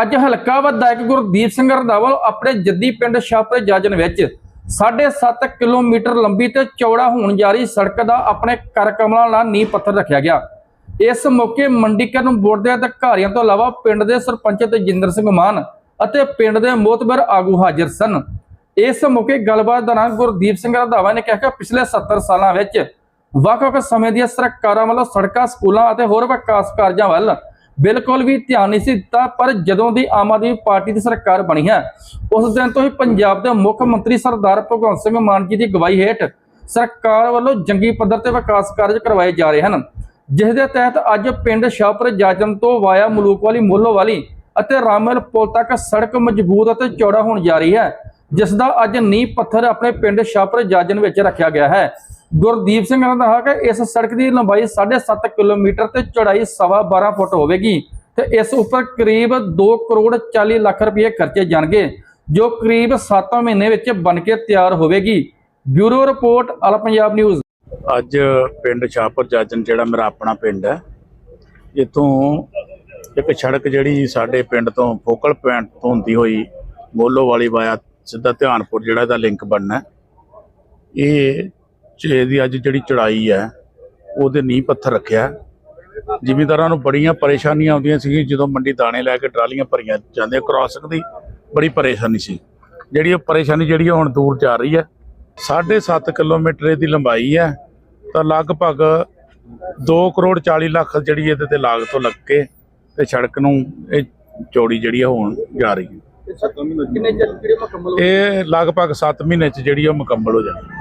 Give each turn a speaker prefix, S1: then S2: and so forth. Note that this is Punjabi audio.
S1: ਅੱਜ ਹਲਕਾ ਵਿਧਾਇਕ ਗੁਰਦੀਪ ਸਿੰਘ ਰੰਧਾਵਾ ਆਪਣੇ ਜੱਦੀ ਪਿੰਡ ਸ਼ਾਹਪੁਰ ਜਾਜਨ ਵਿੱਚ 7.5 ਕਿਲੋਮੀਟਰ ਲੰਬੀ ਤੇ ਚੌੜਾ ਹੋਣ ਜਾ ਰਹੀ ਸੜਕ ਦਾ ਆਪਣੇ ਕਰ ਕਮਲਾਂ ਨਾਲ ਨੀਂਹ ਪੱਥਰ ਰੱਖਿਆ ਗਿਆ। ਇਸ ਮੌਕੇ ਮੰਡੀਕਰਨ ਬੋਰਡ ਦੇ ਅਧਿਕਾਰੀਆਂ ਤੋਂ ਇਲਾਵਾ ਪਿੰਡ ਦੇ ਸਰਪੰਚ ਤੇਜਿੰਦਰ ਸਿੰਘ ਮਾਨ ਅਤੇ ਪਿੰਡ ਦੇ ਮੋਤਬਰ ਆਗੂ ਹਾਜ਼ਰ ਸਨ। ਇਸ ਮੌਕੇ ਗੱਲਬਾਤ ਦੌਰਾਨ ਗੁਰਦੀਪ ਸਿੰਘ ਰੰਧਾਵਾ ਨੇ ਕਿਹਾ ਕਿ ਪਿਛਲੇ 70 ਸਾਲਾਂ ਵਿੱਚ ਵੱਖ-ਵੱਖ ਸਮੇਂ ਦੀਆਂ ਸਰਕਾਰਾਂ ਵੱਲੋਂ ਸੜਕਾਂ, ਸਕੂਲਾਂ ਅਤੇ ਹੋਰ ਵਿਕਾਸ ਕਾਰਜਾਂ ਵੱਲ ਬਿਲਕੁਲ ਵੀ ਧਿਆਨ ਨਹੀਂ ਸੀ ਦਿੱਤਾ, ਪਰ ਜਦੋਂ ਦੀ ਆਮ ਆਦਮੀ ਪਾਰਟੀ ਦੀ ਸਰਕਾਰ ਬਣੀ ਹੈ, ਉਸ ਦਿਨ ਤੋਂ ਹੀ ਪੰਜਾਬ ਦੇ ਮੁੱਖ ਮੰਤਰੀ ਸਰਦਾਰ ਭਗਵੰਤ ਸਿੰਘ ਮਾਨ ਜੀ ਦੀ ਅਗਵਾਈ ਹੇਠ ਸਰਕਾਰ ਵੱਲੋਂ ਜੰਗੀ ਪੱਧਰ ਤੇ ਵਿਕਾਸ ਕਾਰਜ ਕਰਵਾਏ ਜਾ ਰਹੇ ਹਨ, ਜਿਸ ਦੇ ਤਹਿਤ ਅੱਜ ਪਿੰਡ ਸ਼ਾਹਪੁਰ ਜਾਜਮ ਤੋਂ ਵਾਇਆ ਮਲੂਕ ਵਾਲੀ ਮਲੂਕਵਾਲੀ ਮੋਲੋਵਾਲੀ ਅਤੇ ਰਾਮਲ ਪੁਲ ਤੱਕ ਸੜਕ ਮਜ਼ਬੂਤ ਅਤੇ ਚੌੜਾ ਹੋਣ ਜਾ ਰਹੀ ਹੈ, ਜਿਸ ਦਾ ਅੱਜ ਨੀਂਹ ਪੱਥਰ ਆਪਣੇ ਪਿੰਡ ਸ਼ਾਹਪੁਰ ਜਾਜਨ ਵਿੱਚ ਰੱਖਿਆ ਗਿਆ ਹੈ। ਗੁਰਦੀਪ ਸਿੰਘ ਨੇ ਕਿਹਾ ਕਿ ਇਸ ਸੜਕ ਦੀ ਲੰਬਾਈ 7.5 ਕਿਲੋਮੀਟਰ ਤੇ ਚੌੜਾਈ ਸਵਾ 12 ਫੁੱਟ ਹੋਵੇਗੀ ਤੇ ਇਸ ਉੱਪਰ ਕਰੀਬ 2 ਕਰੋੜ 40 ਲੱਖ ਰੁਪਏ ਖਰਚੇ ਜਾਣਗੇ, ਜੋ ਕਰੀਬ 7 ਮਹੀਨੇ ਵਿੱਚ ਬਣ ਕੇ ਤਿਆਰ ਹੋਵੇਗੀ। Bureau report all Punjab news.
S2: ਅੱਜ ਪਿੰਡ ਸ਼ਾਹਪੁਰ ਜਾਜਨ, ਜਿਹੜਾ ਮੇਰਾ ਆਪਣਾ ਪਿੰਡ ਹੈ, ਇਥੋਂ ਇੱਕ ਸੜਕ ਜਿਹੜੀ ਸਾਡੇ ਪਿੰਡ ਤੋਂ ਫੋਕਲ ਪੁਆਇੰਟ ਤੋਂ ਹੁੰਦੀ ਹੋਈ ਮੋਲੋ ਵਾਲੀ ਵਾਇਆ ਸਿੱਧਾ ਧਿਆਨਪੁਰ ਜਿਹੜਾ ਇਹਦਾ ਲਿੰਕ ਬਣਨਾ ਇਹ ਚ- ਇਹਦੀ ਅੱਜ ਜਿਹੜੀ ਚੜਾਈ ਹੈ ਉਹਦੇ ਨੀਂਹ ਪੱਥਰ ਰੱਖਿਆ। ਜ਼ਿਮੀਂਦਾਰਾਂ ਨੂੰ ਬੜੀਆਂ ਪਰੇਸ਼ਾਨੀਆਂ ਆਉਂਦੀਆਂ ਸੀ ਜਦੋਂ ਮੰਡੀ ਦਾਣੇ ਲੈ ਕੇ ਟਰਾਲੀਆਂ ਭਰੀਆਂ ਜਾਂਦੇ ਕ੍ਰਾਸਿੰਗ ਦੀ ਬੜੀ ਪਰੇਸ਼ਾਨੀ ਸੀ। ਜਿਹੜੀ ਉਹ ਪਰੇਸ਼ਾਨੀ ਜਿਹੜੀ ਹੁਣ ਦੂਰ ਜਾ ਰਹੀ ਹੈ 7.5 ਕਿਲੋਮੀਟਰ ਇਹਦੀ ਲੰਬਾਈ ਹੈ ਤਾਂ ਲਗਭਗ 2 ਕਰੋੜ 40 ਲੱਖ ਜਿਹੜੀ ਇਹਦੇ ਤੇ ਲਾਗਤ ਤੋਂ ਲੱਗ ਕੇ ਤੇ ਸੜਕ ਨੂੰ ਇਹ ਚੌੜੀ ਜਿਹੜੀ ਆ ਹੋਣ ਜਾ ਰਹੀ ਹੈ। ਇਹ ਲਗਭਗ 7 ਮਹੀਨੇ ਚ ਜਿਹੜੀ ਉਹ ਮੁਕੰਮਲ ਹੋ ਜਾਣੀ